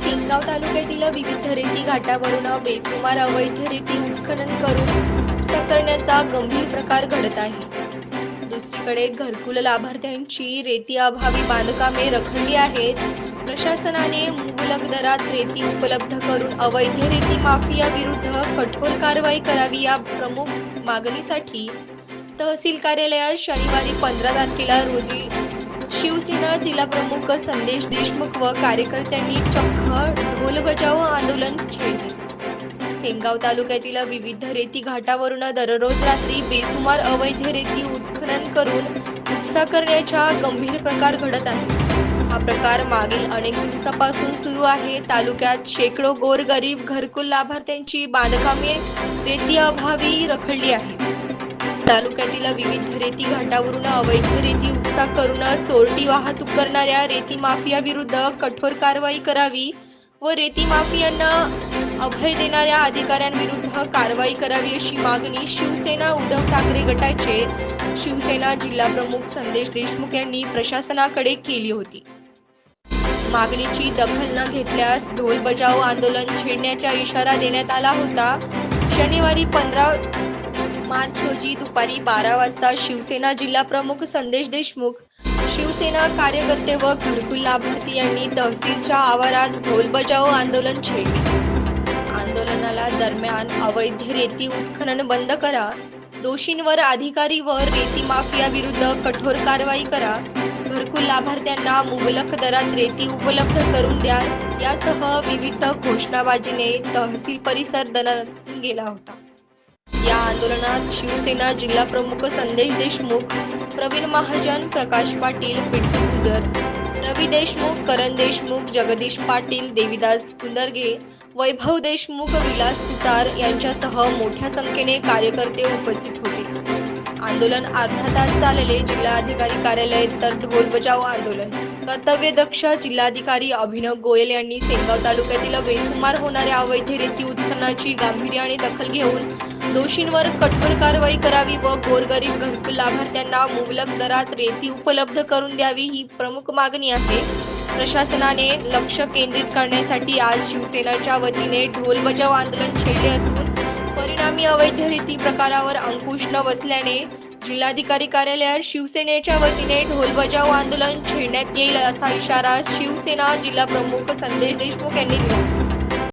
सेनगाव तालुक्यातील विविध रेती घाटावरून बेसुमार अवैध रेती उत्खनन करून उपसा करण्याचा गंभीर प्रकार घडत आहे. दुसरीकडे घरकुल लाभार्थ्यांची रेती अभावी बांधकामे रखडली आहेत. प्रशासनाने मुबलक दरात रेती उपलब्ध करून अवैध रेती माफिया विरुद्ध कठोर कारवाई करावी या प्रमुख मागणीसाठी तहसील कार्यालयात शनिवारी पंधरा तारखेला रोजी शिवसेना जिल्हा प्रमुख संदेश देशमुख व कार्यकर्त्यांनी चक्क ढोल बजाव आंदोलन छेडले. सेनगाव तालुक्यातील विविध रेती घाटावरून दररोज रात्री बेसुमार अवैध रेती उत्खनन करून उपसा करण्याच्या गंभीर प्रकार घडत आहे हा प्रकार मागील अनेक दिवसापासून सुरू आहे. तालुक्यात शेकडो गोरगरीब घरकुल लाभार्थ्यांची बांधकामे रेती अभावी रखडली आहे तालुक्यातील विविध रेती घाटावरून अवैध रेती उपसा करून चोरटी वाहतूक करणाऱ्या रेती माफिया विरुद्ध कठोर कारवाई करावी व रेती माफियांना अभय देणाऱ्या अधिकाऱ्यांविरुद्ध कारवाई करावी अशी मागणी शिवसेना उद्धव ठाकरे गटाचे शिवसेना जिल्हा प्रमुख संदेश देशमुख यांनी प्रशासनाकडे केली होती. मागणीची दखल न घेतल्यास ढोल बजाव आंदोलन छेडण्याचा इशारा देण्यात आला होता. शनिवारी पंधरा मार्च रोजी दुपारी बारा वाजता शिवसेना जिल्हा प्रमुख संदेश देशमुख शिवसेना कार्यकर्ते व घरकुल लाभार्थी यांनी तहसीलच्या आवारात ढोल बजाव आंदोलन छेडले. आंदोलनाला दरम्यान अवैध रेती उत्खनन बंद करा दोषींवर अधिकारी व रेती माफिया विरुद्ध कठोर कारवाई करा घरकुल लाभार्थ्यांना मुबलक दरात रेती उपलब्ध करून द्या यासह विविध घोषणाबाजीने तहसील परिसर दणाणून गेला होता. या आंदोलनात शिवसेना जिल्हा प्रमुख संदेश देशमुख प्रवीण महाजन प्रकाश पाटील पिंटू गुजर रवी देशमुख करण देशमुख जगदीश पाटील देविदास कुंदरगे वैभव देशमुख विलास सुतार यांच्यासह मोठ्या संख्येने कार्यकर्ते उपस्थित होते. आंदोलन अर्धा तास चालले जिल्हाधिकारी कार्यालय तर ढोल बजाव आंदोलन. कर्तव्यदक्ष जिल्हाधिकारी अभिनव गोयल यांनी सेनगाव तालुक्यातील बेसुमार होणाऱ्या अवैध रेती उत्खननाची गांभीर्याने दखल घेऊन दोषींवर कठोर कारवाई करावी व गोरगरीब घरकुल लाभार्थ्यांना मुबलक दरात रेती उपलब्ध करून द्यावी ही प्रमुख मागणी आहे. प्रशासनाने लक्ष केंद्रित करण्यासाठी आज शिवसेनाच्या वतीने ढोल बजाव आंदोलन छेडले असून परिणामी अवैध रेती प्रकारावर अंकुश न बसल्याने जिल्हाधिकारी कार्यालयात शिवसेनेच्या वतीने ढोल बजाव आंदोलन छेडण्यात येईल असा इशारा शिवसेना जिल्हा प्रमुख संदेश देशमुख यांनी दिला.